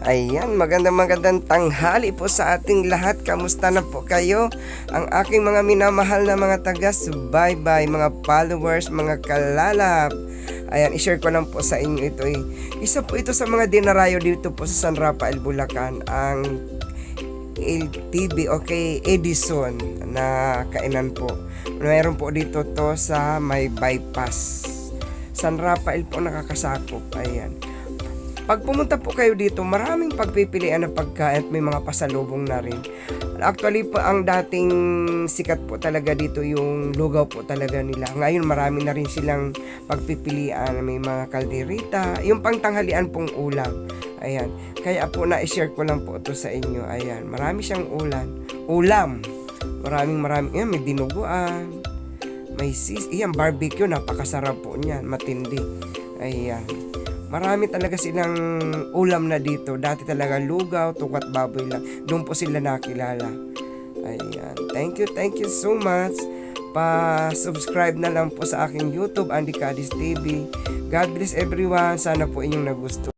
Ayan, magandang magandang tanghali po sa ating lahat. Kamusta na po kayo? Ang aking mga minamahal na mga taga-subaybay, mga followers, mga kalalap. Ayan, i-share ko lang po sa inyo ito. Eh. Isa po ito sa mga dinarayo dito po sa San Rafael, Bulacan. Ang LTV, okay, Edison na kainan po. Mayroon po dito to sa may bypass. San Rafael po nakakasakop. Ayan. Pag pumunta po kayo dito, maraming pagpipilian ng pagkain at may mga pasalubong na rin. Actually po, ang dating sikat po talaga dito yung lugaw po talaga nila. Ngayon marami na rin silang pagpipilian. May mga kalderita, yung pangtanghalian pong ulam. Ayan. Kaya po na-share ko lang po ito sa inyo. Ayan. Marami siyang ulan. Ulam. Maraming maraming. Ayan, may dinuguan. May sis. Ayan, barbecue. Napakasarap po niyan. Matindi. Ayan. Marami talaga silang ulam na dito. Dati talaga lugaw, tukat baboy lang. Doon po sila nakilala. Ayan. Thank you, thank you so much. Pa-subscribe na lang po sa aking YouTube, Andy Cadiz TV. God bless everyone. Sana po inyong nagusto.